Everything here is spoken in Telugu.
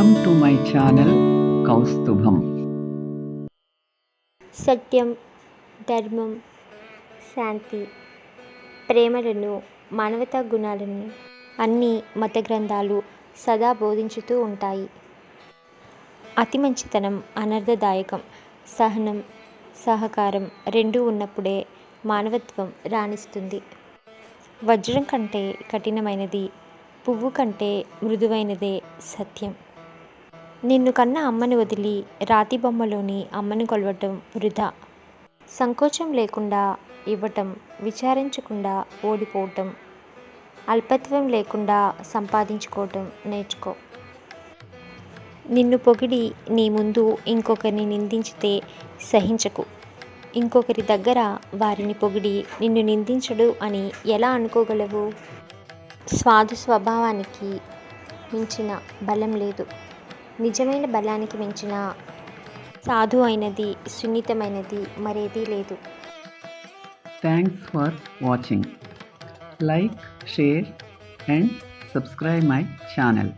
Welcome to my channel Kaustubham సత్యం ధర్మం శాంతి ప్రేమలను మానవతా గుణాలను అన్ని మత గ్రంథాలు సదా బోధించుతూ ఉంటాయి. అతి మంచితనం అనర్థదాయకం సహనం సహకారం రెండూ ఉన్నప్పుడే మానవత్వం రాణిస్తుంది. వజ్రం కంటే కఠినమైనది పువ్వు కంటే మృదువైనదే సత్యం. నిన్ను కన్న అమ్మని వదిలి రాతి బొమ్మలోని అమ్మని కొలవటం వృధా. సంకోచం లేకుండా ఇవ్వటం విచారించకుండా ఓడిపోవటం అల్పత్వం లేకుండా సంపాదించుకోవటం నేర్చుకో. నిన్ను పొగిడి నీ ముందు ఇంకొకరిని నిందించితే సహించకు. ఇంకొకరి దగ్గర వారిని పొగిడి నిన్ను నిందించడు అని ఎలా అనుకోగలవు? స్వాదు స్వభావానికి మించిన బలం లేదు. నిజమైన బలానికి మించిన సాధు అయినది సున్నితమైనది మరేదీ లేదు. Thanks for watching like share and subscribe my channel